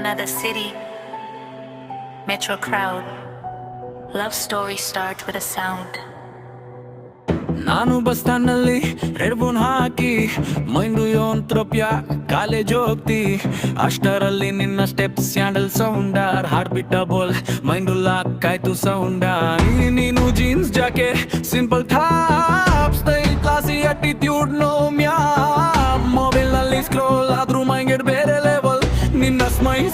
another city. Metro crowd. Love story start with a sound. ನಾನು bus ಸ್ಟ್ಯಾಂಡ್ನಲ್ಲಿ red ಬೋನ್ ಹಾಕಿ ಮೈಂಡು ಯೋಂತ್ರಪ್ಯ ಕಾಲೇಜ್ ಹೋಗ್ತಿ ಅಷ್ಟರಲ್ಲಿ ನಿನ್ನ ಸ್ಟೆಪ್ ಸ್ಯಾಂಡಲ್ ಸೌಂಡಾರ್ ಹಾಡ್ ಬಿಟ್ಟ ಬೋಲ್ ಮೈಂಡು ಲಾಕ್ ಆಯ್ತು ಸೌಂಡ ನೀನು jeans jacket simple top style classy attitude no ಮ್ಯಾ ಮೊಬೈಲ್ನಲ್ಲಿ ಸ್ಕ್ರೋಲ್ ನಿನ್ನ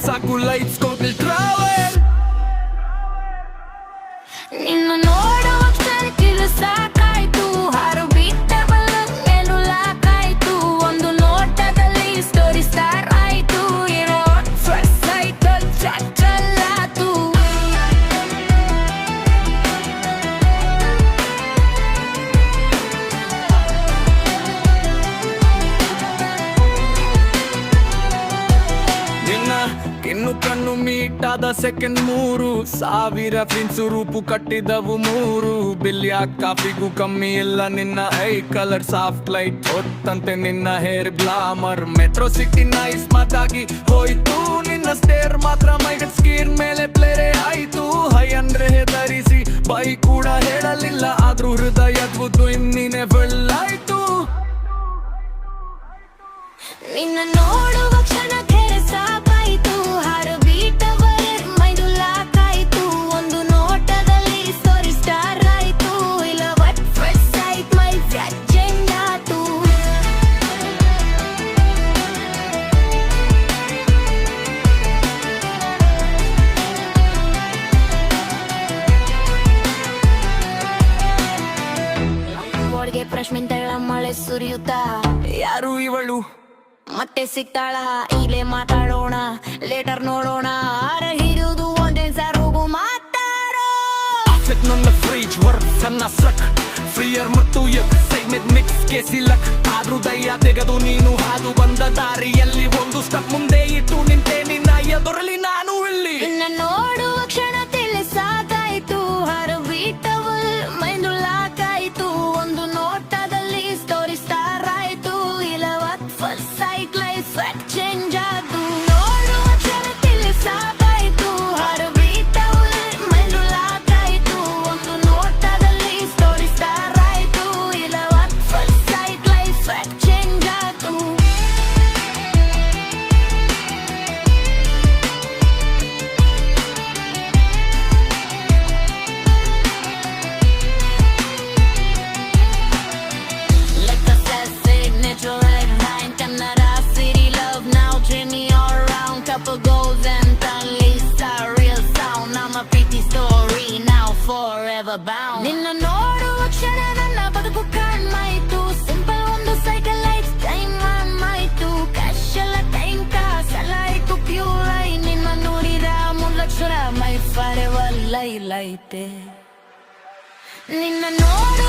ಇನ್ನು ಕಣ್ಣು ಮೀಟಾದ ಸೆಕೆಂಡ್ ಮೂರು. ಸಾವಿರ ಫ್ರಿನ್ಸು ರೂಪು ಕಟ್ಟಿದವು ಮೂರು. ಬಿಲ್ಯಾ ಕಾಫಿಗೂ ಕಮ್ಮಿ ಇಲ್ಲ ನಿನ್ನ ಐ ಕಲರ್ ಸಾಫ್ಟ್ ಲೈಟ್ ಹೊತ್ತಂತೆ ನಿನ್ನ hair glamour metro city nice ಮಾತಾಗಿ ಹೋಯ್ತು. ನಿನ್ನ ಸ್ಟೇರ್ ಮಾತ್ರ ಮೈ ಸ್ಕ್ರೀನ್ ಮೇಲೆ ಪ್ಲೇರೆ ಆಯ್ತು. ಹೈ ಅಂದ್ರೆ ಹೆದರಿಸಿ, ಬೈ ಕೂಡ ಹೇಳಲಿಲ್ಲ. ಆದ್ರೂ ಹೃದಯದ್ವುದು ಇನ್ನಿನೇ ಬೆಳ್ಳಾಯ್ತು ನಿನ್ನ ನೋಡುವ ಕ್ಷಣಕ್ಕೆ ಪ್ರಶ್ಮಿಂತಳ ಮಳೆ ಸುರಿಯುತ್ತ? ಯಾರು ಇವಳು? ಮತ್ತೆ ಸಿಗ್ತಾಳ? ಇಲ್ಲೇ ಮಾತಾಡೋಣ ಲೇಟರ್ ನೋಡೋಣ. ಆರ ಹಿಡಿದು ಒಂದೇ ಸಾರು ಮಾತಾಡೋ. ನನ್ನ ಫ್ರೀಜ್ ವರ್ಕ್ ಸಣ್ಣ ಸಕ್ ಫ್ರೀಯರ್ ಮತ್ತು ಎಕ್ಸೈಟ್ಮೆಂಟ್ ಮಿಕ್ಸ್ ಕೇಸಿಲಕ್ ಆದ್ರೂ ದಯ್ಯ ತೆಗೆದು ನೀನು ಹಾದು ಬಂದ ದಾರಿಯಲ್ಲಿ ಒಂದು ಸ್ಟೆಪ್ ಮುಂದೆ ಇಟ್ಟು ನಿಂತೆ ನಿನ್ನ ಎದುರಲಿ ನಾನು forever bound ನಿನ್ನ ನೋಡುವ ಕ್ಷಣ ನನ್ನ ಬದುಕು ಕಾಣ್ಮಾಯ್ತು ಸಿಂಪಲ್ ಒಂದು ಸೈಕಲ್ ಲೈಫ್ ಟೈಮ್ ಮಾಯ್ತು ಕ್ಯಾಶ್ ಎಲ್ಲ ಟೈಮ್ ಕಾಸೆಲ್ಲ ಆಯ್ತು ಪ್ಯೂರ್ ಐ ನಿನ್ನ ನೋಡಿದ ಮುಲ್ಲಕ್ಷರ ಮೈ ಫಾರೆವರ್ ಲೈ ಲೈತೆ ನಿನ್ನ ನೋಡಿ